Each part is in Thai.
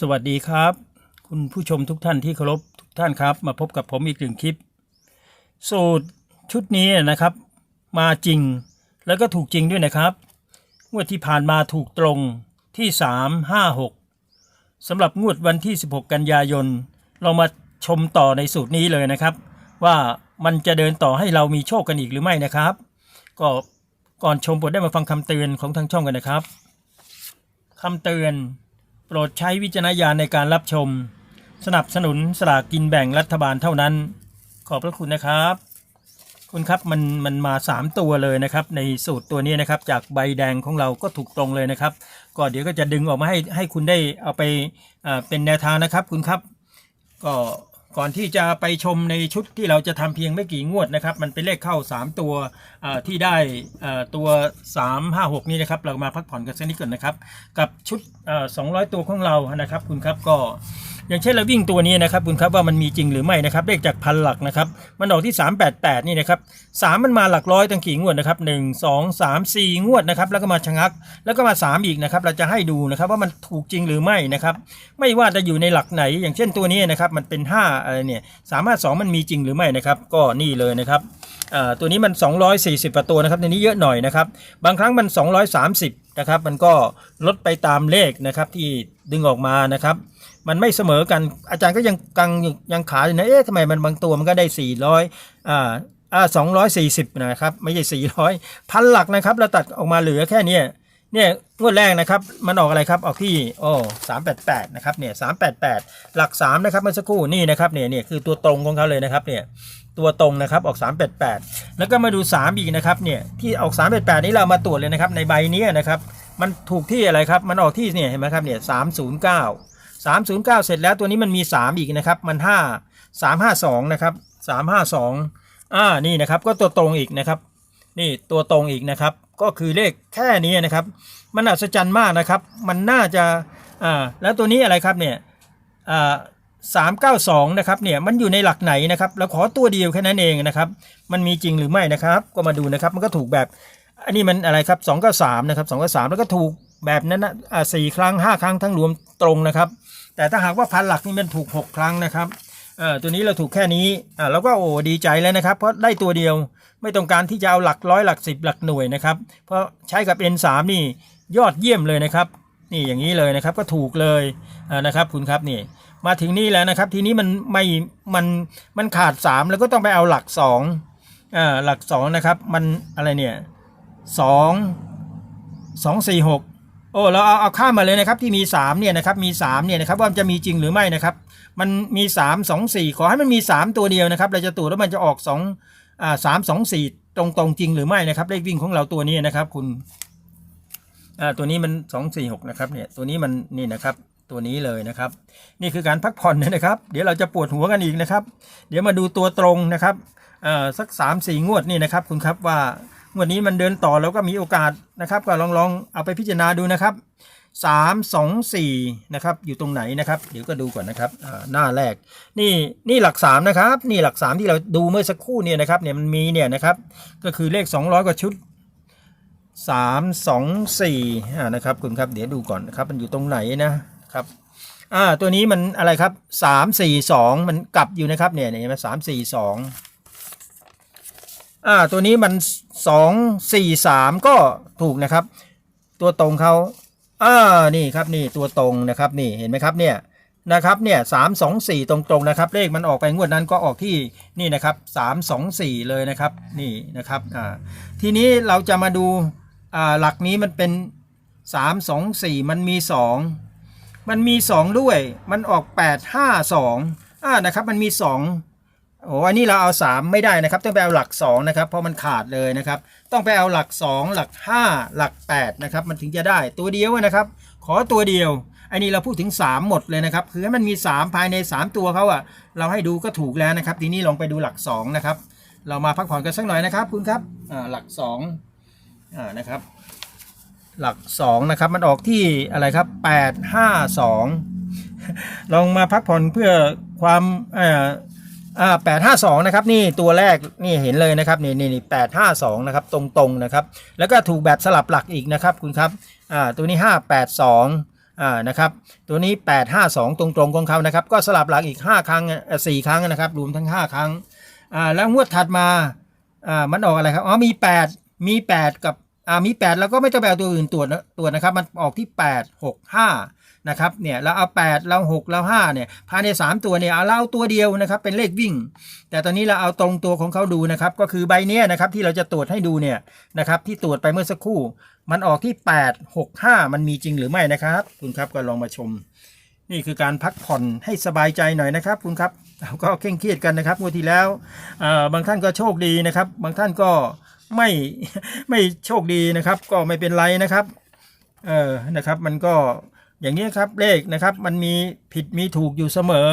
สวัสดีครับ คุณผู้ชมทุกท่านที่เคารพทุกท่านครับ มาพบกับผมอีกหนึ่งคลิป สูตรชุดนี้นะครับ มาจริงแล้วก็ถูกจริงด้วยนะครับงวดที่ผ่านมาถูกตรงที่ 3 5 6สำหรับงวดวันที่ 16 กันยายน เรามาชมต่อในสูตรนี้เลยนะครับ ว่ามันจะเดินต่อให้เรามีโชคกันอีกหรือไม่นะครับ ก็ก่อนชมโปรดได้มาฟังคำเตือนของทางช่องกันนะครับคำเตือน รดใช้วิจารณญาณในการรับชม สนับสนุนสลากกินแบ่งรัฐบาลเท่านั้น ขอบพระคุณนะครับ คุณครับมันมันมา 3 ตัวเลยนะครับในสูตรตัวนี้นะครับ จากใบแดงของเราก็ถูกตรงเลยนะครับ ก็เดี๋ยวก็จะดึงออกมาให้ให้คุณได้เอาไปเป็นแนวทางนะครับ คุณครับ ก็ ก่อนที่จะไปชมในชุดที่เราจะทำเพียงไม่กี่งวดนะครับ มันเป็นเลขเข้า 3 ตัวที่ได้อ่าตัว 3 5 6 นี้นะครับ เรามาพักผ่อนกันสักนิดก่อนนะครับ กับชุดเอ่อ200 ตัวของเรานะครับคุณครับก็อย่างเช่นเราวิ่งตัวนี้นะครับคุณครับว่ามันมีจริงหรือไม่นะครับเลขจากพันหลักนะครับมันออกที่ 388 นี่นะครับ3มันมาหลักร้อยตั้งกี่งวดนะครับ1 2 3 4งสองสามสี่งวดนะครับแล้วก็มาชะงัก แล้วก็มา 3 อีกนะครับเราจะให้ดูนะครับว่ามันถูกจริงหรือไม่นะครับไม่ว่าจะอยู่ในหลักไหน อย่างเช่นตัวนี้นะครับมันเป็น5อะไรเนี่ยสามารถ2มันมีจริงหรือไม่นะครับก็นี่เลยนะครับตัวนี้มัน 240ประตูนะครับในนี้เยอะหน่อยนะครับบางครั้งมัน 230นะครับมันก็ลดไปตามเลขนะครับที่ดึงออกมานะครับ มันไม่เสมอกัน อาจารย์ก็ยังกังยังขาอยู่นะเอ๊ะทำไมมันบางตัวมันก็ได้400อ่าอ่า240นะครับ ไม่ใช่400พันหลักนะครับ เราตัดออกมาเหลือแค่เนี้ยเนี่ยงวดแรกนะครับมันออกอะไรครับออกที่โอ้388นะครับเนี่ย388หลัก3นะครับเมื่อสักครู่นี่นะครับเนี่ยเนี่ยคือตัวตรงของเขาเลยนะครับเนี่ยตัวตรงนะครับออก 388 แล้วก็มาดู 3 อีกนะครับเนี่ยที่ออก 388 นี้เรามาตรวจเลยนะครับในใบนี้นะครับ มันถูกที่อะไรครับ มันออกที่เนี่ยเห็นไหมครับเนี่ย309 309 เสร็จแล้วตัวนี้มันมี 3 อีกนะครับ มัน 5 352 นะครับ 352 อ่า นี่นะครับ ก็ตัวตรงอีกนะครับ นี่ตัวตรงอีกนะครับ ก็คือเลขแค่นี้นะครับ มันอัศจรรย์มากนะครับ มันน่าจะ อ่า แล้วตัวนี้อะไรครับเนี่ย อ่าสามเก้าสองนะครับเนี่ยมันอยู่ในหลักไหนนะครับเราขอตัวเดียวแค่นั้นเองนะครับ มันมีจริงหรือไม่นะครับ ก็มาดูนะครับ มันก็ถูกแบบ อันนี้มันอะไรครับสองเก้าสามนะครับสองเก้าสามแล้วก็ถูก แบบนั้นนะอ่าสี่ครั้งห้าครั้งทั้งรวมตรงนะครับ แต่ถ้าหากว่าพันหลักนี่มันถูกหกครั้งนะครับเอ่อตัวนี้เราถูกแค่นี้อ่าเราก็โอ้ดีใจแล้วนะครับ เพราะได้ตัวเดียวไม่ต้องการที่จะเอาหลักร้อยหลักสิบหลักหน่วยนะครับ เพราะใช้กับ N3 นี่ยอดเยี่ยมเลยนะครับ นี่อย่างนี้เลยนะครับก็ถูกเลยอ่านะครับคุณครับนี่มาถึงนี่แล้วนะครับ ทีนี้มันไม่มันมันขาด 3 แล้วก็ต้องไปเอาหลัก2อ่าหลัก2นะครับมันอะไรเนี่ย2 2 4 6 โอ้เราเอาเอาข้ามมาเลยนะครับที่มี3เนี่ยนะครับมี3เนี่ยนะครับว่ามันจะมีจริงหรือไม่นะครับมันมี 3 2 4 ขอให้มันมี 3 ตัวเดียวนะครับเราจะตรวจแล้วมันจะออก2อ่า3 2 4ตรงตรงจริงหรือไม่นะครับเลขวิ่งของเราตัวนี้นะครับ คุณอ่าตัวนี้มัน 2 4 6นะครับเนี่ยตัวนี้มันนี่นะครับตัวนี้เลยนะครับ นี่คือการพักผ่อนนะครับ เดี๋ยวเราจะปวดหัวกันอีกนะครับ เดี๋ยวมาดูตัวตรงนะครับเอ่อสัก3ามสี่งวดนี่นะครับคุณครับว่า วดนี้มันเดินต่อแล้วก็มีโอกาสนะครับ ก็ลองลองเอาไปพิจารณาดูนะครับสามสองสี่นะครับอยู่ตรงไหนนะครับ เดี๋ยวก็ดูก่อนนะครับหน้าแรก นี่นี่หลักสามนะครับนี่หลักสามที่เราดูเมื่อสักครู่เนี่ยนะครับเนี่ยมันมีเนี่ยนะครับก็คือเลข200กว่าชุด3 2 4อ่านะครับคุณครับเดี๋ยวดูก่อนนะครับมันอยู่ตรงไหนนะครับอ่าตัวนี้มันอะไรครับ3 4 2มันกลับอยู่นะครับเนี่ยเนี่ยเห็นไหมสามสี่สอง อ่าตัวนี้มัน2 4 3ก็ถูกนะครับ ตัวตรงเขาอ่านี่ครับนี่ตัวตรงนะครับนี่เห็นไหมครับเนี่ยนะครับเนี่ยสามสองสี่ตรงๆนะครับ เลขมันออกไปงวดนั้นก็ออกที่นี่นะครับสามสองสี่เลยนะครับนี่นะครับอ่าทีนี้เราจะมาดูอ่าหลักนี้มันเป็นสามสองสี่มันมีสองมันมีสองด้วย มันออกแปดห้าสองอ่านะครับมันมีสอง โอ้อันนี้เราเอาสามไม่ได้นะครับ ต้องไปเอาหลักสองนะครับเพราะมันขาดเลยนะครับ ต้องไปเอาหลัก 2 หลัก 5 หลัก8นะครับมันถึงจะได้ตัวเดียวนะครับ ขอตัวเดียวอันนี้เราพูดถึง 3 หมดเลยนะครับคือมันมี 3 ภายใน 3 ตัวเขาอะเราให้ดูก็ถูกแล้วนะครับ ทีนี้ลองไปดูหลัก2นะครับเรามาพักผ่อนกันสักหน่อยนะครับคุณครับหลัก2อ่านะครับ หลัก2นะครับมันออกที่อะไรครับ 8 5 2 ลองมาพักผ่อนเพื่อความเอ่อ อ่าแปดห้าสองนะครับนี่ตัวแรกนี่เห็นเลยนะครับนี่นี่นี่แปดห้าสองนะครับตรงๆนะครับแล้วก็ถูกแบบสลับหลักอีกนะครับคุณครับอ่าตัวนี้ห้าแปดสองอ่านะครับตัวนี้ 852 ตรงๆของเขานะครับก็สลับหลังอีก 5 ครั้งเอ่อ4ครั้งนะครับรวมทั้ง 5 ครั้งอ่าแล้วงวดถัดมาอ่ามันออกอะไรครับอ๋อมี 8 มี 8 กับอ่ามี 8 แล้วก็ไม่ต้องไปเอาตัวอื่นตรวจนะตรวจนะครับมันออกที่ 8 6 5 นะครับเนี่ยเราเอา8เรา6เรา5เนี่ยภายใน 3 ตัวเนี่ยเอาเราตัวเดียวนะครับเป็นเลขวิ่ง แต่ตอนนี้เราเอาตรงตัวของเขาดูนะครับก็คือใบเนี้ยนะครับที่เราจะตรวจให้ดูเนี่ยนะครับที่ตรวจไปเมื่อสักครู่ มันออกที่ 8 6 5 มันมีจริงหรือไม่นะครับ คุณครับก็ลองมาชม นี่คือการพักผ่อนให้สบายใจหน่อยนะครับ คุณครับเราก็เคร่งเครียดกันนะครับงวดที่แล้วอ่อบางท่านก็โชคดีนะครับ บางท่านก็ไม่ไม่โชคดีนะครับ ก็ไม่เป็นไรนะครับเออนะครับมันก็ อย่างนี้ครับเลขนะครับมันมีผิดมีถูกอยู่เสมอ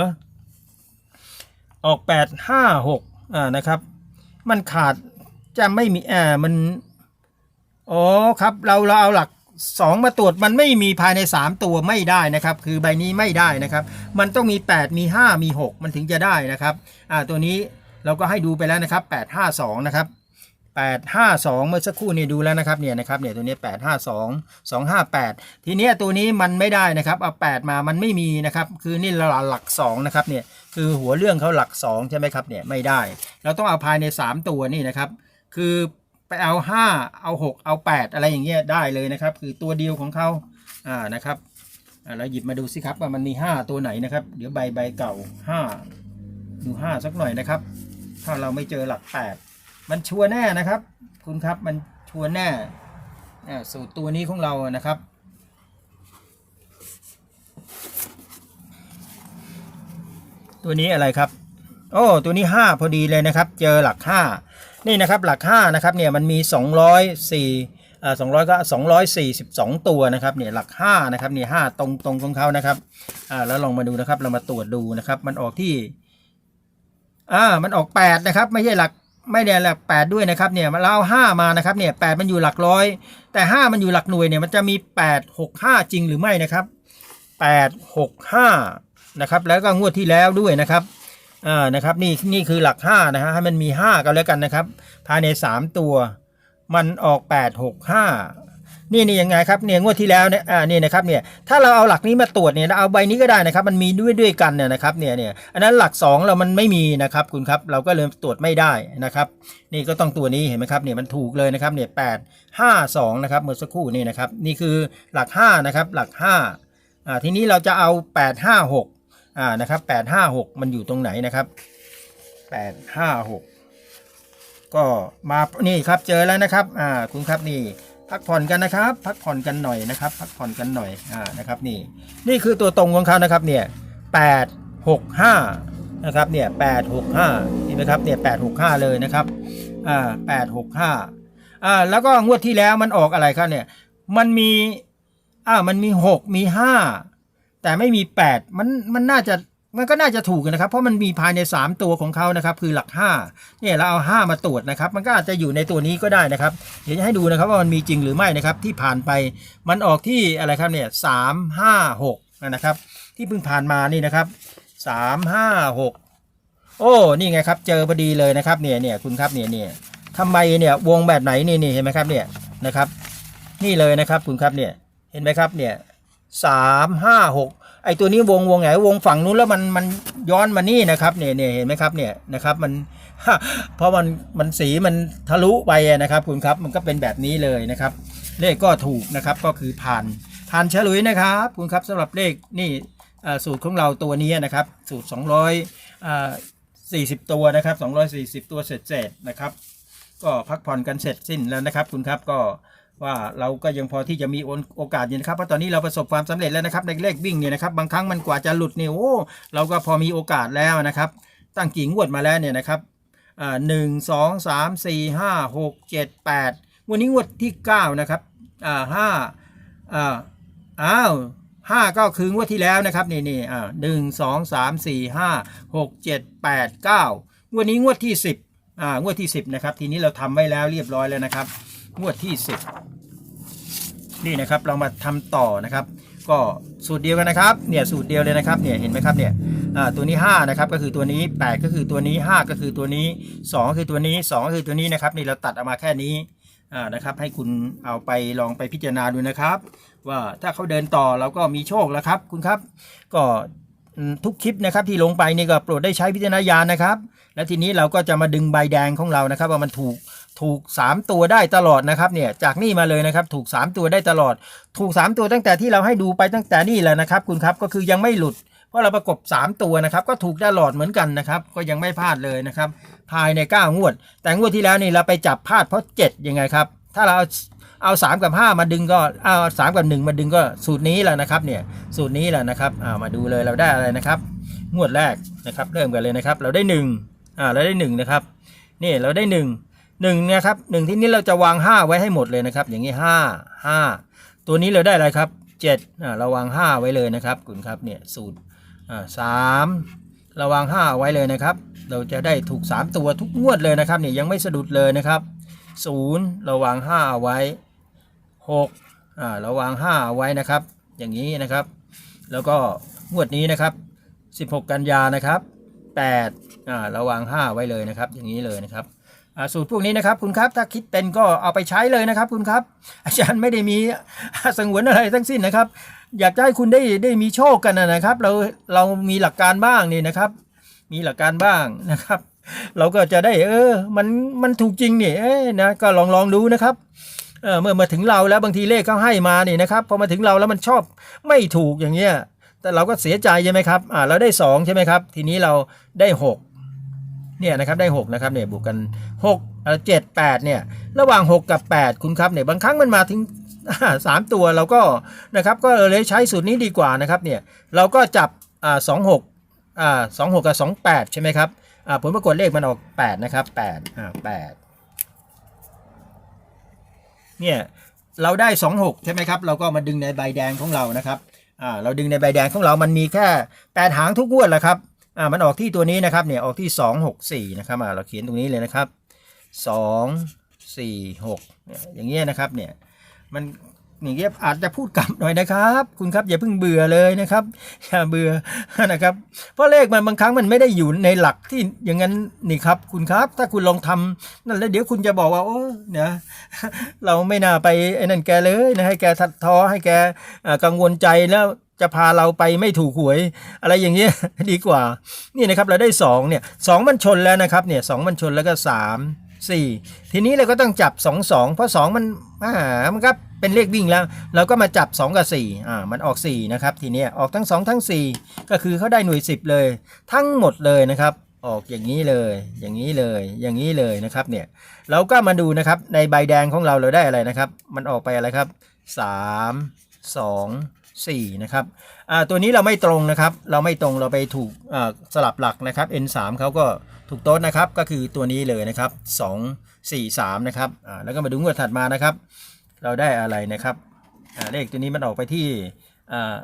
ออก 8 5 6อ่านะครับ มันขาดจะไม่มีอ่ามันอ๋อครับเราเราเอาหลัก 2 มาตรวจมันไม่มีภายใน 3 ตัวไม่ได้นะครับ คือใบนี้ไม่ได้นะครับ มันต้องมี 8 มี 5 มี 6 มันถึงจะได้นะครับอ่าตัวนี้เราก็ให้ดูไปแล้วนะครับ 852 นะครับ 852 เมื่อสักครู่นี่ดูแล้วนะครับเนี่ยนะครับเนี่ยตัวนี้ 852 258 ทีนี้ตัวนี้มันไม่ได้นะครับเอา 8 มามันไม่มีนะครับคือนี่เราหลัก 2 นะครับเนี่ยคือหัวเรื่องเขาหลัก 2 ใช่ไหมครับเนี่ยไม่ได้ เราต้องเอาภายใน 3 ตัวนี่นะครับ คือไปเอา 5 เอา 6 เอา 8 อะไรอย่างเงี้ยได้เลยนะครับ คือตัวเดียวของเขาอ่านะครับเราหยิบมาดูสิครับว่ามันมี 5 ตัวไหนนะครับ เดี๋ยวใบใบเก่า 5 ดู 5 สักหน่อยนะครับ ถ้าเราไม่เจอหลัก 8 มันชัวแน่นะครับ คุณครับมันชัวแน่สูตรตัวนี้ของเรานะครับ ตัวนี้อะไรครับ โอ้ตัวนี้ 5 พอดีเลยนะครับ เจอหลัก 5 นี่นะครับหลัก5นะครับเนี่ยมันมี 204อ่า200 ก็ 242 ตัวนะครับเนี่ยหลัก5นะครับเนี่ย5ตรงตรงของเขานะครับอ่าแล้วลองมาดูนะครับเรามาตรวจดูนะครับ มันออกที่อ่ามันออก 8 นะครับ ไม่ใช่หลัก ไม่ได้หลัก8ด้วยนะครับเนี่ยเราเอามานะครับเนี่ยแปดมันอยู่หลักร้อย แต่ห้ามันอยู่หลักหน่วยเนี่ยมันจะมีแปดหกห้าจริงหรือไม่นะครับแปดหกห้านะครับแล้วก็งวดที่แล้วด้วยนะครับอ่านะครับนี่นี่คือหลักห้านะฮะให้มันมีห้ากันแล้วกันนะครับภายในสามตัว มันออกแปดหกห้า นี่นี่ยังไงครับเนี่ยงวดที่แล้วเนี่ยอ่านี่นะครับเนี่ยถ้าเราเอาหลักนี้มาตรวจเนี่ยเราเอาใบนี้ก็ได้นะครับ มันมีด้วยด้วยกันเนี่ยนะครับเนี่ยเนี่ยอันนั้นหลัก 2 เรามันไม่มีนะครับคุณครับเราก็เลยตรวจไม่ได้นะครับ นี่ก็ต้องตัวนี้เห็นไหมครับเนี่ยมันถูกเลยนะครับเนี่ยแปดห้าสองนะครับเมื่อสักครู่นี่นะครับนี่คือหลัก5นะครับหลัก5อ่าทีนี้เราจะเอา 8 5 6อ่านะครับ8 5 6 มันอยู่ตรงไหนนะครับ 8 5 6 ก็มานี่ครับเจอแล้วนะครับอ่าคุณครับนี่ พักผ่อนกันนะครับ พักผ่อนกันหน่อยนะครับ พักผ่อนกันหน่อยอ่านะครับนี่นี่คือตัวตรงของเขานะครับเนี่ยแปดหกห้านะครับเนี่ยแปดหกห้าเห็นไหมครับเนี่ยแปดหกห้าเลยนะครับอ่าแปดหกห้าอ่าแล้วก็งวดที่แล้วมันออกอะไรครับเนี่ยมันมีอ่ามันมีหกมีห้าแต่ไม่มีแปดมันมันน่าจะ มันก็น่าจะถูกนะครับ เพราะมันมีภายใน 3 ตัวของเขานะครับ คือหลัก 5 เนี่ยเราเอา 5 มาตรวจนะครับ มันก็อาจจะอยู่ในตัวนี้ก็ได้นะครับ เดี๋ยวจะให้ดูนะครับว่ามันมีจริงหรือไม่นะครับ ที่ผ่านไปมันออกที่อะไรครับเนี่ยสามห้าหกนะครับ ที่เพิ่งผ่านมานี่นะครับสามห้าหกโอ้นี่ไงครับ เจอพอดีเลยนะครับเนี่ยเนี่ยคุณครับเนี่ยเนี่ยทำไมเนี่ยวงแบบไหนนี่นี่เห็นไหมครับเนี่ยนะครับ นี่เลยนะครับคุณครับเนี่ยเห็นไหมครับเนี่ย สามห้าหกไอตัวนี้วงวงไหนวงฝั่งนู้นแล้วมันมันย้อนมานี่นะครับเนี่ยเนี่ยเห็นไหมครับเนี่ยนะครับมันเพราะมันมันสีมันทะลุไปนะครับคุณครับมันก็เป็นแบบนี้เลยนะครับเลขก็ถูกนะครับก็คือผ่านผ่านเฉลุยนะครับคุณครับสำหรับเลขนี่สูตรของเราตัวนี้นะครับสูตร200อ่า40 ตัวนะครับ240 ตัวเสร็จๆนะครับก็พักผ่อนกันเสร็จสิ้นแล้วนะครับคุณครับก็ ว่าเราก็ยังพอที่จะมีโอกาสอยู่นะครับเพราะตอนนี้เราประสบความสำเร็จแล้วนะครับในเลขวิ่งเนี่ยนะครับบางครั้งมันกว่าจะหลุดเนี่ยโอ้เราก็พอมีโอกาสแล้วนะครับ ตั้งกี่งวดมาแล้วเนี่ยนะครับอ่าหนึ่งสองสามสี่ห้าหกเจ็ดแปดวันนี้งวดที่เก้านะครับอ่าห้าอ่าอ้าวห้าก็คืองวดที่แล้วนะครับนี่นี่อ่าหนึ่งสองสามสี่ห้าหกเจ็ดแปดเก้างวดนี้งวดที่สิบอ่างวดที่สิบนะครับทีนี้เราทำไว้แล้วเรียบร้อยแล้วนะครับงวดที่สิบ นี่นะครับเรามาทำต่อนะครับ ก็สูตรเดียวกันนะครับเนี่ยสูตรเดียวเลยนะครับเนี่ยเห็นไหมครับเนี่ยตัวนี้5นะครับก็คือตัวนี้ 8 ก็คือตัวนี้ 5 ก็คือตัวนี้ 2 ก็คือตัวนี้ 2 ก็คือตัวนี้นะครับนี่เราตัดออกมาแค่นี้นะครับให้คุณเอาไปลองไปพิจารณาดูนะครับ ว่าถ้าเขาเดินต่อเราก็มีโชคแล้วครับคุณครับ ก็ทุกคลิปนะครับที่ลงไปนี่ก็โปรดได้ใช้วิจารณญาณนะครับ แล้วทีนี้เราก็จะมาดึงใบแดงของเรานะครับ ว่ามันถูก ถูก 3 ตัวได้ตลอดนะครับเนี่ยจากนี่มาเลยนะครับถูก 3 ตัวได้ตลอด ถูก 3 ตัวตั้งแต่ที่เราให้ดูไปตั้งแต่นี่แหละนะครับ คุณครับก็คือยังไม่หลุด เพราะเราประกบ 3 ตัวนะครับ ก็ถูกตลอดเหมือนกันนะครับ ก็ยังไม่พลาดเลยนะครับ ภายใน 9 งวด แต่งวดที่แล้วนี่เราไปจับพลาดเพราะ 7 ยังไงครับ ถ้าเราเอาเอา3กับ 5 มาดึงก็เอา3กับ 1 มาดึงก็สูตรนี้แหละนะครับเนี่ยสูตรนี้แหละนะครับอามาดูเลยเราได้อะไรนะครับ งวดแรกนะครับ เริ่มกันเลยนะครับ เราได้1อ่าเราได้1นะครับนี่เราได้1 1นะครับ1ที่นี้เราจะวาง 5 ไว้ให้หมดเลยนะครับ อย่างนี้5 5 ตัวนี้เราได้อะไรครับ7อ่าเราวาง 5 ไว้เลยนะครับคุณครับเนี่ยสูตรอ่าสามเราวาง 5 ไว้เลยนะครับ เราจะได้ถูก 3 ตัวทุกงวดเลยนะครับเนี่ยยังไม่สะดุดเลยนะครับ0เราวาง 5 ไว้6อ่าเราวาง 5 ไว้นะครับ อย่างนี้นะครับ แล้วก็งวดนี้นะครับ 16 กันยานะครับ8อ่าเราวาง 5 ไว้เลยนะครับ อย่างนี้เลยนะครับ สูตรพวกนี้นะครับคุณครับถ้าคิดเป็นก็เอาไปใช้เลยนะครับ คุณครับ อาจารย์ไม่ได้มีสงวนอะไรทั้งสิ้นนะครับ อยากจะให้คุณได้ได้มีโชคกันนะครับ เราเรามีหลักการบ้างนี่นะครับ มีหลักการบ้างนะครับ เราก็จะได้เออมันมันถูกจริงนี่เอ้ยนะก็ลองลองดูนะครับเออเมื่อมาถึงเราแล้วบางทีเลขเขาให้มานี่นะครับพอมาถึงเราแล้วมันชอบไม่ถูกอย่างเงี้ยแต่เราก็เสียใจใช่ไหมครับอ่าเราได้สองใช่ไหมครับ ทีนี้เราได้หก เนี่ยนะครับได้หกนะครับเนี่ยบวกกันหกเอ่อเจ็ดแปดเนี่ยระหว่างหกกับแปดคุณครับเนี่ยบางครั้งมันมาถึงสามตัวเราก็นะครับก็เลยใช้สูตรนี้ดีกว่านะครับเนี่ยเราก็จับอ่าสองหกอ่าสองหกกับสองแปดใช่ไหมครับอ่าผลปรากฏเลขมันออกแปดนะครับแปดอ่าแปดเนี่ยเราได้สองหกใช่ไหมครับเราก็มาดึงในใบแดงของเรานะครับอ่าเราดึงในใบแดงของเรามันมีแค่แปดหางทุกงวดแหละครับ อ่ามันออกที่ตัวนี้นะครับเนี่ยออกที่สองหกสี่นะครับอ่าเราเขียนตรงนี้เลยนะครับสองสี่หกเนี่ยอย่างเงี้ยนะครับเนี่ยมันอย่างเงี้ยอาจจะพูดกลับหน่อยนะครับ คุณครับอย่าเพิ่งเบื่อเลยนะครับอย่าเบื่อนะครับ เพราะเลขมันบางครั้งมันไม่ได้อยู่ในหลักที่อย่างนั้นนี่ครับ คุณครับ ถ้าคุณลองทำนั่นแล้วเดี๋ยวคุณจะบอกว่าโอ้เนี่ยเราไม่น่าไปไอ้นั่นแกเลยนะให้แกทัดท้อให้แกกังวลใจแล้ว จะพาเราไปไม่ถูกหวย อะไรอย่างเงี้ยดีกว่า นี่นะครับเราได้สองเนี่ยสองมันชนแล้วนะครับเนี่ยสองมันชนแล้วก็สามสี่ทีนี้เราก็ต้องจับสองสองเพราะสองมันอ่ามันก็เป็นเลขวิ่งแล้ว เราก็มาจับสองกับสี่อ่ามันออกสี่นะครับ ทีนี้ออกทั้งสองทั้งสี่ก็คือเขาได้หน่วยสิบเลย ทั้งหมดเลยนะครับออกอย่างนี้เลย อย่างนี้เลย อย่างนี้เลยนะครับเนี่ย เราก็มาดูนะครับในใบแดงของเราเราได้อะไรนะครับ มันออกไปอะไรครับสา มสองสี่นะครับตัวนี้เราไม่ตรงนะครับ เราไม่ตรงเราไปถูกสลับหลักนะครับ n 3 เขาก็ถูกโต๊ดนะครับ ก็คือตัวนี้เลยนะครับสองสี่สามนะครับแล้วก็มาดูงวดถัดมานะครับ เราได้อะไรนะครับเลขตัวนี้มันออกไปที่อ่า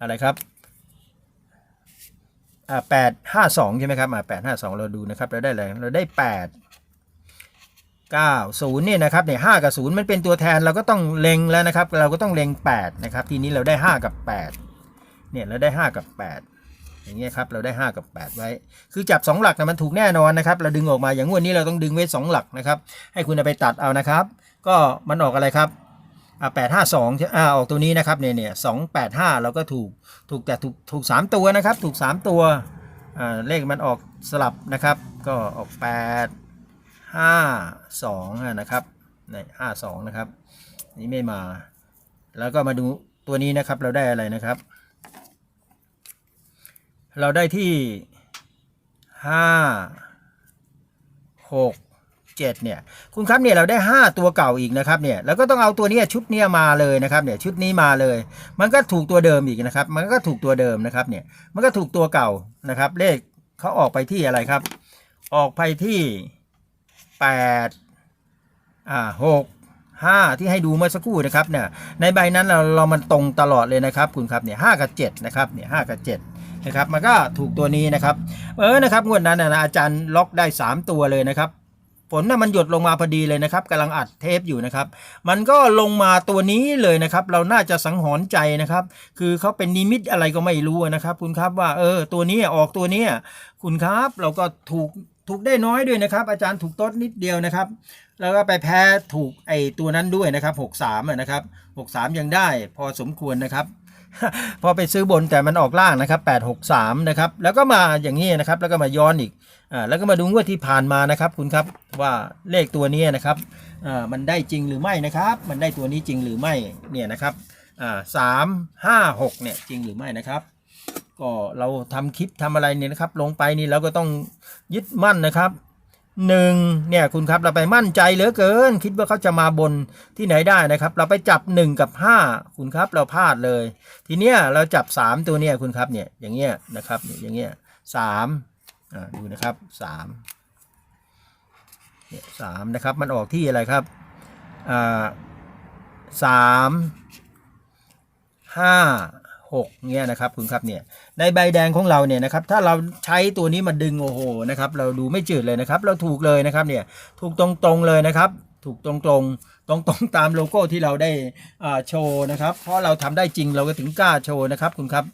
อะไรครับแปดห้าสองใช่ไหมครับแปดห้าสองเราดูนะครับ เราได้อะไรเราได้แปด เก้าศูนย์เนี่ยนะครับเนี่ยห้ากับศูนย์มันเป็นตัวแทนเราก็ต้องเล็งแล้วนะครับ เราก็ต้องเล็งแปดนะครับทีนี้เราได้ห้ากับแปดเนี่ยเราได้ห้ากับแปดอย่างเงี้ยครับเราได้ห้ากับแปดไว้ คือจับสองหลักนะมันถูกแน่นอนนะครับ เราดึงออกมาอย่างงวดนี้เราต้องดึงไว้สองหลักนะครับ ให้คุณเอาไปตัดเอานะครับ ก็มันออกอะไรครับอ่าแปดห้าสองอ่าออกตัวนี้นะครับเนี่ยเนี่ยสองแปดห้าเราก็ถูกถูกแต่ถูกถูกสามตัวนะครับ ถูกสามตัวอ่าเลขมันออกสลับนะครับ ก็ออกแปด ห้าสองนะครับในห้าสองนะครับนี่ไม่มา แล้วก็มาดูตัวนี้นะครับเราได้อะไรนะครับ เราได้ที่ห้าหกเจ็ดเนี่ยคุณครับเนี่ยเราได้ 5 ตัวเก่าอีกนะครับเนี่ยแล้วก็ต้องเอาตัวนี้ชุดเนี้ยมาเลยนะครับเนี่ยชุดนี้มาเลย มันก็ถูกตัวเดิมอีกนะครับ มันก็ถูกตัวเดิมนะครับเนี่ยมันก็ถูกตัวเก่านะครับ เลขเขาออกไปที่อะไรครับ ออกไปที่ 8อ่า6 5ที่ให้ดูเมื่อสักครู่นะครับเนี่ยในใบนั้นเราเรามันตรงตลอดเลยนะครับคุณครับเนี่ยหกับ7นะครับเนี่ยหกับ7นะครับมันก็ถูกตัวนี้นะครับ เออนะครับงวดนั้นนะอาจารย์ล็อกได้ 3 ตัวเลยนะครับฝนน่ะมันหยดลงมาพอดีเลยนะครับกำลังอัดเทปอยู่นะครับ มันก็ลงมาตัวนี้เลยนะครับ เราน่าจะสังหรณ์ใจนะครับ คือเขาเป็นนิมิตอะไรก็ไม่รู้นะครับ คุณครับว่าเออตัวนี้ออกตัวนี้คุณครับ เราก็ถูก ถูกได้น้อยด้วยนะครับ อาจารย์ถูกต้นนิดเดียวนะครับ แล้วก็ไปแพ้ถูกไอตัวนั้นด้วยนะครับหกสามนะครับหกสามยังได้พอสมควรนะครับ พอไปซื้อบนแต่มันออกล่างนะครับแปดหกสามนะครับแล้วก็มาอย่างนี้นะครับ แล้วก็มาย้อนอีกอ่าแล้วก็มาดูงวดที่ผ่านมานะครับ คุณครับว่าเลขตัวนี้นะครับอ่ามันได้จริงหรือไม่นะครับ มันได้ตัวนี้จริงหรือไม่เนี่ยนะครับอ่าสามห้าหกเนี่ยจริงหรือไม่นะครับก็เราทำคลิปทำอะไรเนี่ยนะครับ ลงไปนี่เราก็ต้อง ยึดมั่นนะครับหนึ่งเนี่ยคุณครับเราไปมั่นใจเหลือเกิน คิดว่าเขาจะมาบนที่ไหนได้นะครับ เราไปจับหนึ่งกับห้าคุณครับเราพลาดเลย ทีเนี้ยเราจับสามตัวเนี่ยคุณครับเนี่ยอย่างเงี้ยนะครับอย่างเงี้ยสามดูนะครับสามเนี่ยสามนะครับมันออกที่อะไรครับอ่าสามห้าหกเนี่ยนะครับคุณครับเนี่ย ในใบแดงของเราเนี่ยนะครับถ้าเราใช้ตัวนี้มาดึงโอ้โหนะครับเราดูไม่จืดเลยนะครับเราถูกเลยนะครับเนี่ยถูกตรงๆเลยนะครับ ถูกตรงๆตรงๆตามโลโก้ที่เราได้โชว์นะครับ เพราะเราทำได้จริงเราก็ถึงกล้าโชว์นะครับคุณครับ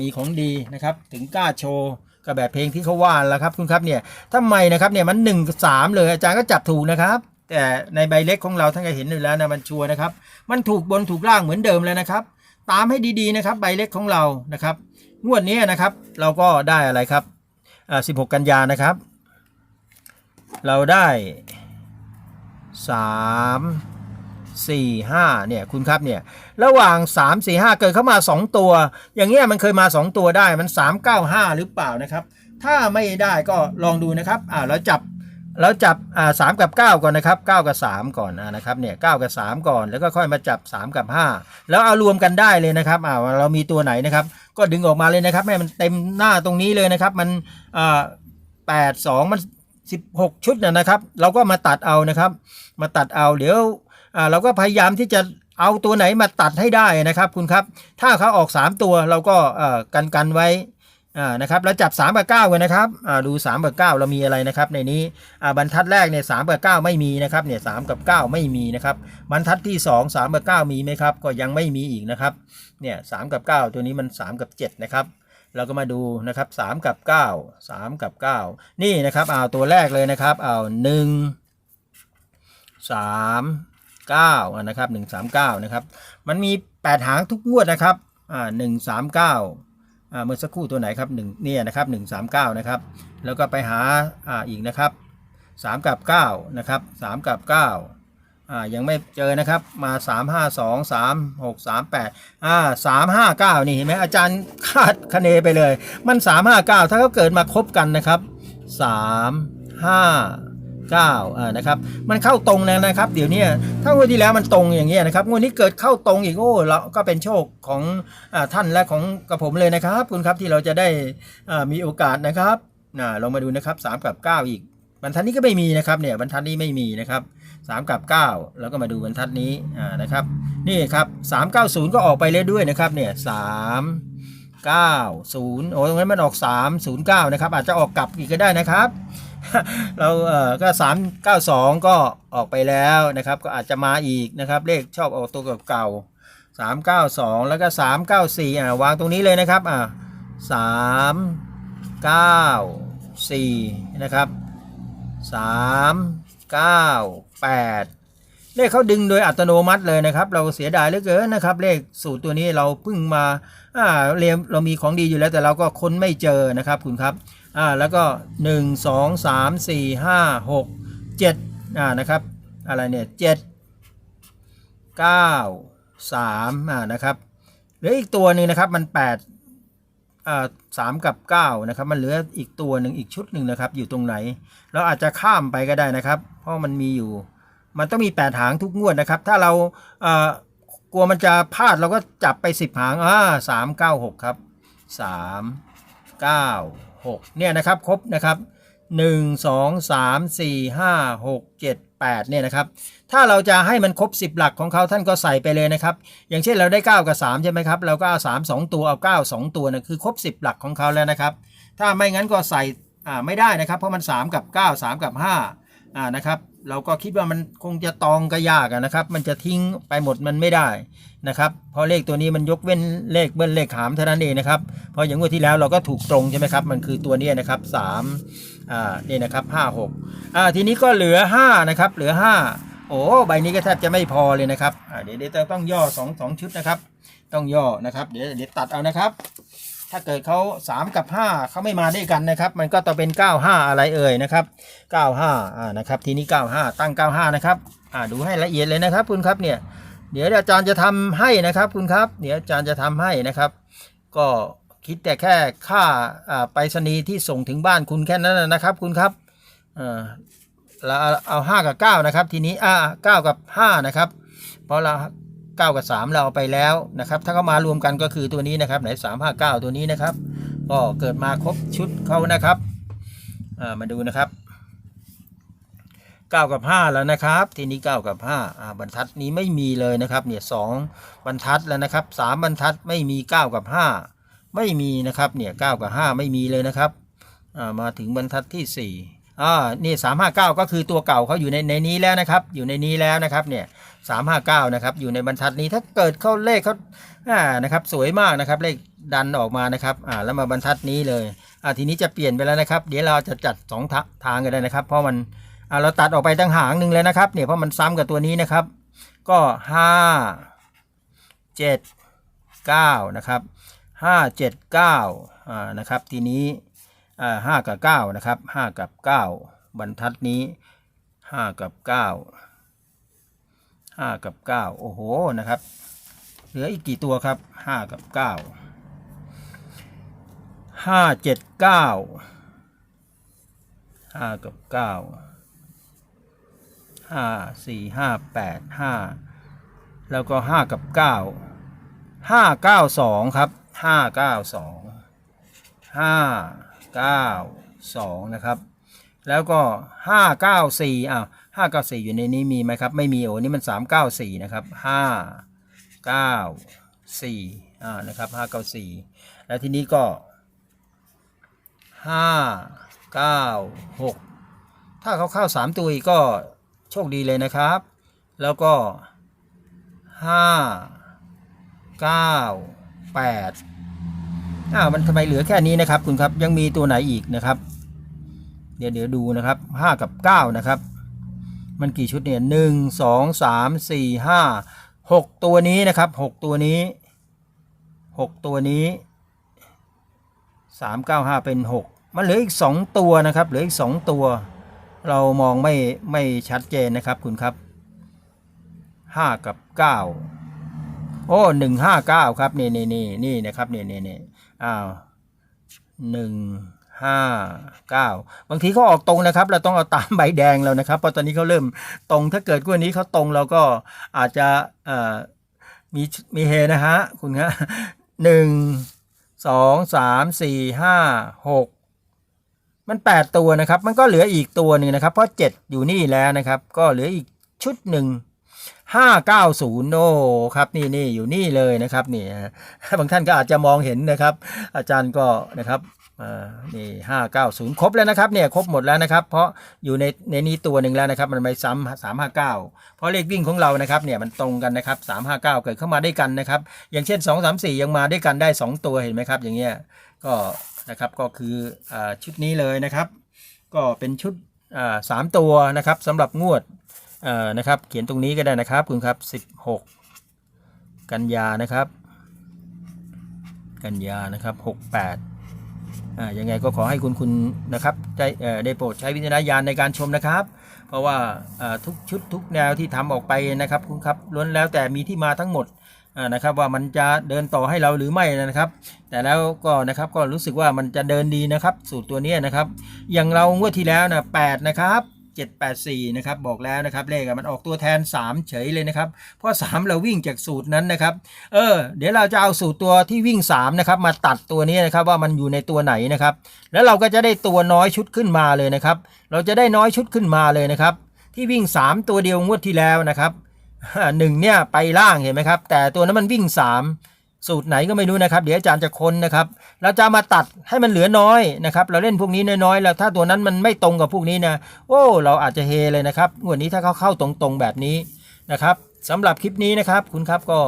มีของดีนะครับถึงกล้าโชว์กับแบบเพลงที่เขาว่าแล้วครับคุณครับเนี่ยทำไมนะครับเนี่ยมัน1นึ่งสามเลยอาจารย์ก็จับถูกนะครับแต่ในใบเล็กของเราท่านก็เห็นอยู่แล้วนะมันชัวร์นะครับ มันถูกบนถูกล่างเหมือนเดิมเลยนะครับ ตามให้ดีๆนะครับ ใบเล็กของเรานะครับ งวดนี้นะครับเราก็ได้อะไรครับอ่า16กันยานะครับ เราได้สามสี่ห้าเนี่ยคุณครับเนี่ยระหว่าง3 4 5เกิดเข้ามา2ตัว อย่างเงี้ยมันเคยมา2ตัวได้มัน3 9 5หรือเปล่านะครับ ถ้าไม่ได้ก็ลองดูนะครับอ่าเราจับ เราจับอ่าสามกับ9ก่อนนะครับ9กับ3ก่อนนะครับเนี่ยเกับ3ก่อนแล้วก็ค่อยมาจับ3กับ5แล้วเอารวมกันได้เลยนะครับอ่าเรามีตัวไหนนะครับ ก็ดึงออกมาเลยนะครับให้มันเต็มหน้าตรงนี้เลยนะครับ มันอ่าแปดสองมัน16ชุดนะนะครับ เราก็มาตัดเอานะครับ มาตัดเอาเดี๋ยวอ่าเราก็พยายามที่จะเอาตัวไหนมาตัดให้ได้นะครับคุณครับ ถ้าเขาออก 3 ตัวเราก็อ่อกันกันไว้ อ่านะครับแล้วจับ3กับ9กันนะครับอ่าดู3กับ9เรามีอะไรนะครับ ในนี้อ่าบรรทัดแรกเนี่ย3กับ9ไม่มีนะครับเนี่ย3กับ 9 ไม่มีนะครับบรรทัดที่ 2 3กับ9มีไหมครับ ก็ยังไม่มีอีกนะครับเนี่ย3กับ 9 ตัวนี้มัน 3 กับ 7 นะครับ เราก็มาดูนะครับ3กับ 9 3 กับ 9 นี่นะครับเอาตัวแรกเลยนะครับเอา1 3 9อะนะครับ1 3 9นะครับมันมี 8 หางทุกงวดนะครับอ่า1 3 9อ่า เมื่อสักครู่ตัวไหนครับ1เนี่ยนะครับ1 3 9นะครับ แล้วก็ไปหาอ่าอีกนะครับ3กับ9นะครับ3กับ9อ่ายังไม่เจอนะครับมา3 5 2 3 6 3 8อ่า3 5 9นี่เห็นไหมอาจารย์คาดคะเนไปเลย มัน3 5 9ถ้าเขาเกิดมาครบกันนะครับ3 5 9อ่านะครับมันเข้าตรงแล้วนะครับ เดี๋ยวนี้ถ้างวดที่แล้วมันตรงอย่างเงี้ยนะครับงวดนี้เกิดเข้าตรงอีกโอ้เราก็เป็นโชคของอ่าท่านและของกระผมเลยนะครับ คุณครับที่เราจะได้อ่ามีโอกาสนะครับอ่าลองมาดูนะครับ3กับ 9 อีกบรรทัดนี้ก็ไม่มีนะครับเนี่ยบรรทัดนี้ไม่มีนะครับ3กับ 9 แล้วก็มาดูบรรทัดนี้อ่านะครับนี่ครับ390 ก็ออกไปเลยด้วยนะครับเนี่ย3 90โอ้ตรงนั้นมันออก 309 นะครับ อาจจะออกกลับอีกก็ได้นะครับ เราเอ่อก็สามเก้าสองก็ออกไปแล้วนะครับ ก็อาจจะมาอีกนะครับ เลขชอบออกตัวเก่าสามเก้าสองแล้วก็สามเก้าสี่อ่าวางตรงนี้เลยนะครับอ่าสามเก้าสี่นะครับสามเก้าแปดเลขเขาดึงโดยอัตโนมัติเลยนะครับ เราเสียดายเหลือเกินนะครับ เลขสูตรตัวนี้เราเพิ่งมาอ่าเรียนเรามีของดีอยู่แล้วแต่เราก็ค้นไม่เจอนะครับคุณครับ อ่าแล้วก็ 1 2 3 4 5 6 7อ่านะครับอะไรเนี่ย7 9 3อ่านะครับเหลืออีกตัวหนึ่งนะครับมัน8อ่า3กับ9นะครับมันเหลืออีกตัวหนึ่งอีกชุดหนึ่งนะครับอยู่ตรงไหน เราอาจจะข้ามไปก็ได้นะครับ เพราะมันมีอยู่มันต้องมี 8 หางทุกงวดนะครับ ถ้าเราเอ่อกลัวมันจะพลาดเราก็จับไป 10 หางอ่าสามเก้าหกครับสามเก้า 6เนี่ยนะครับครบนะครับ 1 2 3 4 5 6 7 8เนี่ยนะครับถ้าเราจะให้มันครบ 10 หลักของเขาท่านก็ใส่ไปเลยนะครับ อย่างเช่นเราได้ 9 กับ 3 ใช่ไหมครับ เราก็เอา 3 2 ตัวเอา 9 2 ตัวนะคือครบ 10 หลักของเขาแล้วนะครับ ถ้าไม่งั้นก็ใส่ไม่ได้นะครับ เพราะมัน 3 กับ 9 3 กับ5อ่านะครับ เราก็คิดว่ามันคงจะตองก็ยากนะครับ มันจะทิ้งไปหมดมันไม่ได้นะครับเพราะเลขตัวนี้มันยกเว้นเลขเบิ้ลเลขหามเท่านั้นเองนะครับเพราะอย่างงวดที่แล้วเราก็ถูกตรงใช่ไหมครับมันคือตัวนี้นะครับสามอ่านี่นะครับห้าหกอ่าทีนี้ก็เหลือห้านะครับเหลือห้าโอ้ใบนี้ก็แทบจะไม่พอเลยนะครับอ่าเดี๋ยวเดี๋ยวต้องย่อสองสองชุดนะครับ ต้องย่อนะครับ เดี๋ยวเดี๋ยวตัดเอานะครับ ถ้าเกิดเขา3 กับ 5เขาไม่มาด้วยกันนะครับ มันก็ต้องเป็น 95 อะไรเอ่ยนะครับ 95อ่านะครับทีนี้ 95 ตั้ง 95 นะครับอ่าดูให้ละเอียดเลยนะครับคุณครับเนี่ยเดี๋ยวอาจารย์จะทำให้นะครับคุณครับ เดี๋ยวอาจารย์จะทำให้นะครับ ก็คิดแต่แค่ค่าอ่าไปรษณีย์ที่ส่งถึงบ้านคุณแค่นั้นนะนะครับ คุณครับอ่าเราเอา 5 กับ 9 นะครับ ทีนี้อ่า9กับ 5 นะครับ เพราะเรา 9 กับ 3 เราเอาไปแล้วนะครับ ถ้าเขามารวมกันก็คือตัวนี้นะครับไหน 3 5 9 ตัวนี้นะครับ ก็เกิดมาครบชุดเขานะครับมาดูนะครับ 9 กับ 5 แล้วนะครับ ทีนี้ 9 กับ5อ่าบรรทัดนี้ไม่มีเลยนะครับเนี่ยสองบรรทัดแล้วนะครับ 3 บรรทัดไม่มี 9 กับ 5 ไม่มีนะครับเนี่ย9กับ 5 ไม่มีเลยนะครับมาถึงบรรทัดที่4อ่านี่359 ก็คือตัวเก่าเขาอยู่ในในนี้แล้วนะครับ อยู่ในนี้แล้วนะครับเนี่ย สามห้าเก้านะครับ อยู่ในบรรทัดนี้ถ้าเกิดเข้าเลขเขาอ่านะครับ สวยมากนะครับ เลขดันออกมานะครับอ่าแล้วมาบรรทัดนี้เลยอ่าทีนี้จะเปลี่ยนไปแล้วนะครับ เดี๋ยวเราจะจัดสองททางกันเลยนะครับ เพราะมันอ่าเราตัดออกไปตั้งหางหนึ่งเลยนะครับ เนี่ยเพราะมันซ้ำกับตัวนี้นะครับ ก็ห้าเจ็ดเก้านะครับห้าเจ็ดเก้าอ่านะครับทีนี้อ่าห้ากับเก้านะครับห้ากับเก้าบรรทัดนี้ห้ากับเก้า ห้ากับเก้าโอ้โหนะครับ เหลืออีกกี่ตัวครับห้ากับเก้าห้าเจ็ดเก้าห้ากับเก้าห้าสี่ห้าแปดห้าแล้วก็ห้ากับเก้าห้าเก้าสองครับห้าเก้าสองห้าเก้าสองนะครับ แล้วก็ห้าเก้าสี่อ้าว ห้าเก้าสี่อยู่ในนี้มีไหมครับ ไม่มีโอ้นี่มันสามเก้าสี่นะครับห้าเก้าสี่อ่านะครับห้าเก้าสี่แล้วทีนี้ก็ห้าเก้าหกถ้าเขาเข้าสามตัวอีกก็โชคดีเลยนะครับ แล้วก็ห้าเก้าแปดอ้าวมันทำไมเหลือแค่นี้นะครับคุณครับยังมีตัวไหนอีกนะครับ เดี๋ยวเดี๋ยวดูนะครับห้ากับเก้านะครับ มันกี่ชุดเนี่ยหนึ่งสองสามสี่ห้าหกตัวนี้นะครับหกตัวนี้หกตัวนี้สามเก้าห้าเป็นหกมันเหลืออีกสองตัวนะครับ เหลืออีกสองตัว เรามองไม่ไม่ชัดเจนนะครับคุณครับห้ากับเก้าโอ้หนึ่งห้าเก้าครับนี่นี่นี่นี่นะครับนี่นี่นี่อ้าวหนึ่ง ห้าเก้าบางทีเขาออกตรงนะครับ เราต้องเอาตามใบแดงแล้วนะครับ เพราะตอนนี้เขาเริ่มตรงถ้าเกิดกว่านี้เขาตรงเราก็อาจจะมีมีเฮนะฮะคุณฮะหนึ่งสองสามสี่ห้าหกมันแปดตัวนะครับ มันก็เหลืออีกตัวหนึ่งนะครับ เพราะเจ็ดอยู่นี่แล้วนะครับ ก็เหลืออีกชุดหนึ่งห้าเก้าศูนย์โอ้ครับนี่นี่อยู่นี่เลยนะครับนี่บางท่านก็อาจจะมองเห็นนะครับ อาจารย์ก็นะครับ อ่านี่ห้าเก้าศูนย์ครบแล้วนะครับเนี่ยครบหมดแล้วนะครับ เพราะอยู่ในในนี้ตัวหนึ่งแล้วนะครับ มันไม่ซ้ำสามห้าเก้าเพราะเลขวิ่งของเรานะครับเนี่ยมันตรงกันนะครับสามห้าเก้าเกิดเข้ามาด้วยกันนะครับ อย่างเช่นสองสามสี่ยังมาด้วยกันได้สองตัวเห็นไหมครับ อย่างเงี้ยก็นะครับก็คืออ่าชุดนี้เลยนะครับ ก็เป็นชุดอ่าสามตัวนะครับสำหรับงวดอ่านะครับ เขียนตรงนี้ก็ได้นะครับคุณครับสิบหกกันยานะครับ กันยานะครับหกแปด ยังไงก็ขอให้คุณคุณนะครับได้ได้โปรดใช้วิจารณญาณในการชมนะครับ เพราะว่าทุกชุดทุกแนวที่ทำออกไปนะครับคุณครับล้วนแล้วแต่มีที่มาทั้งหมดนะครับว่ามันจะเดินต่อให้เราหรือไม่นะครับ แต่แล้วก็นะครับก็รู้สึกว่ามันจะเดินดีนะครับ สูตรตัวนี้นะครับ อย่างเรางวดที่แล้วนะแปดนะครับ 784นะครับบอกแล้วนะครับเลขมันออกตัวแทน 3 เฉยเลยนะครับ เพราะ 3 เราวิ่งจากสูตรนั้นนะครับเออเดี๋ยวเราจะเอาสูตรตัวที่วิ่ง3นะครับมาตัดตัวนี้นะครับว่ามันอยู่ในตัวไหนนะครับ แล้วเราก็จะได้ตัวน้อยชุดขึ้นมาเลยนะครับ เราจะได้น้อยชุดขึ้นมาเลยนะครับ ที่วิ่ง 3 ตัวเดียวงวดที่แล้วนะครับหนึ่งเนี่ยไปล่างเห็นไหมครับ แต่ตัวนั้นมันวิ่ง 3 สูตรไหนก็ไม่รู้นะครับ เดี๋ยวอาจารย์จะค้นนะครับ เราจะมาตัดให้มันเหลือน้อยนะครับ เราเล่นพวกนี้น้อยๆ แล้วถ้าตัวนั้นมันไม่ตรงกับพวกนี้นะ โอ้ เราอาจจะเฮเลยนะครับ งวดนี้ถ้าเขาเข้าตรงๆแบบนี้นะครับสำหรับคลิปนี้นะครับ คุณครับก็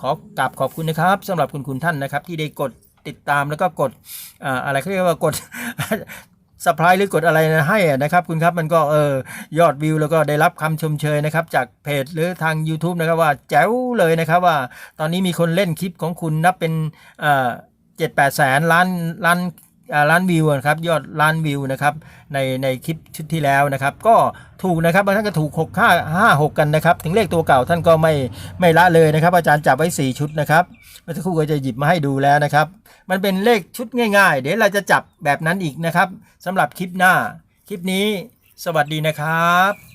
ขอกราบขอบคุณนะครับสำหรับคุณคุณท่านนะครับ ที่ได้กดติดตามแล้วก็กดออะไรเขาเรียกว่ากด สปายหรือกดอะไรนะให้นะครับคุณครับมันก็เออยอดวิวแล้วก็ได้รับคำชมเชยนะครับจากเพจหรือทาง YouTube นะครับว่าแจ๋วเลยนะครับว่า ตอนนี้มีคนเล่นคลิปของคุณนับเป็นเจ็ดแปดแสนล้านล้านล้านวิวนะครับยอดล้านวิวนะครับในในคลิปชุดที่แล้วนะครับ ก็ถูกนะครับบางท่านก็ถูก6 5 5 6 กันนะครับ ถึงเลขตัวเก่าท่านก็ไม่ไม่ละเลยนะครับ อาจารย์จับไว้ 4 ชุดนะครับเมื่อสักครู่ก็จะหยิบมาให้ดูแล้วนะครับ มันเป็นเลขชุดง่าย ๆ เดี๋ยวเราจะจับแบบนั้นอีกนะครับสำหรับคลิปหน้า คลิปนี้ สวัสดีนะครับ